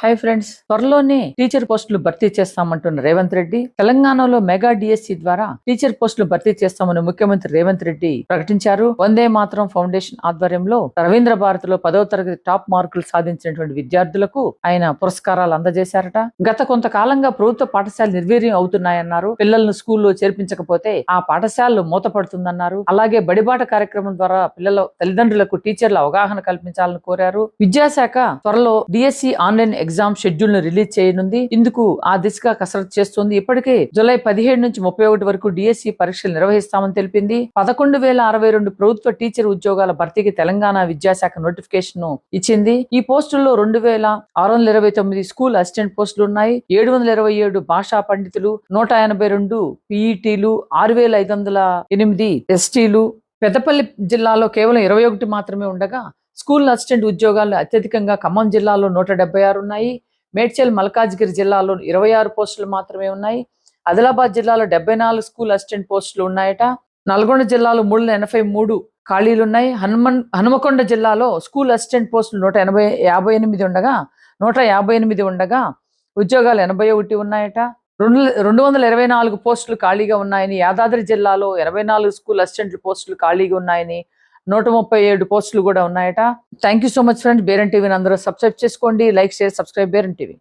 Hi friends త్వరలోనే teacher పోస్టులు భర్తీ చేస్తామంటున్న రేవంత్ రెడ్డి తెలంగాణలో మెగా డిఎస్సి ద్వారా టీచర్ పోస్టులు భర్తీ చేస్తామని ముఖ్యమంత్రి రేవంత్ రెడ్డి ప్రకటించారు. వందే మాత్రం ఫౌండేషన్ ఆధ్వర్యంలో రవీంద్ర భారతిలో పదవ తరగతి టాప్ మార్కులు సాధించినటువంటి విద్యార్థులకు ఆయన పురస్కారాలు అందజేశారట. గత కొంతకాలంగా ప్రభుత్వ పాఠశాలలు నిర్వీర్యం అవుతున్నాయన్నారు. పిల్లలను స్కూల్లో చేర్పించకపోతే ఆ పాఠశాలలు మూతపడుతుందన్నారు. అలాగే బడిబాట కార్యక్రమం ద్వారా పిల్లల తల్లిదండ్రులకు టీచర్ల అవగాహన కల్పించాలని కోరారు. విద్యాశాఖ త్వరలో డిఎస్సి ఆన్లైన్ ఎగ్జామ్ షెడ్యూల్ను రిలీజ్ చేయనుంది. ఇందుకు ఆ దిశగా కసరత్తు చేస్తోంది. ఇప్పటికే జూలై పదిహేడు నుంచి ముప్పై ఒకటి వరకు డిఎస్సి పరీక్షలు నిర్వహిస్తామని తెలిపింది. పదకొండు వేల అరవై రెండు ప్రభుత్వ టీచర్ ఉద్యోగాల భర్తీకి తెలంగాణ విద్యాశాఖ నోటిఫికేషన్ను ఇచ్చింది. ఈ పోస్టుల్లో రెండు వేల ఆరు వందల ఇరవై తొమ్మిది స్కూల్ అసిస్టెంట్ పోస్టులు ఉన్నాయి. ఏడు వందల ఇరవై ఏడు భాషా పండితులు నూట ఎనభై రెండు పీఈటీలు ఆరు వేల ఐదు వందల ఎనిమిది ఎస్టీలు. పెద్దపల్లి జిల్లాలో కేవలం ఇరవై ఒకటి మాత్రమే ఉండగా స్కూల్ అసిస్టెంట్ ఉద్యోగాలు అత్యధికంగా ఖమ్మం జిల్లాలో నూట డెబ్బై ఆరు ఉన్నాయి. మేడ్చల్ మల్కాజ్గిరి జిల్లాలో ఇరవై ఆరు పోస్టులు మాత్రమే ఉన్నాయి. ఆదిలాబాద్ జిల్లాలో డెబ్బై నాలుగు స్కూల్ అసిస్టెంట్ పోస్టులు ఉన్నాయట. నల్గొండ జిల్లాలో మూడు వందల ఎనభై మూడు ఖాళీలు ఉన్నాయి. హనుమన్ హనుమకొండ జిల్లాలో స్కూల్ అసిస్టెంట్ పోస్టులు నూట ఎనభై యాభై ఎనిమిది ఉండగా నూట యాభై ఎనిమిది ఉండగా ఉద్యోగాలు ఎనభై ఒకటి ఉన్నాయట. రెండు రెండు వందల ఇరవై నాలుగు పోస్టులు ఖాళీగా ఉన్నాయని యాదాద్రి జిల్లాలో ఇరవై నాలుగు స్కూల్ అసిస్టెంట్ పోస్టులు ఖాళీగా ఉన్నాయని నూట ముప్పై ఏడు పోస్టులు కూడా ఉన్నాయట. Thank you so much friend బేరన్ టీవీని అందరూ సబ్స్క్రైబ్ చేసుకోండి. లైక్ షేర్ సబ్స్క్రైబ్ బేరన్ టీవీ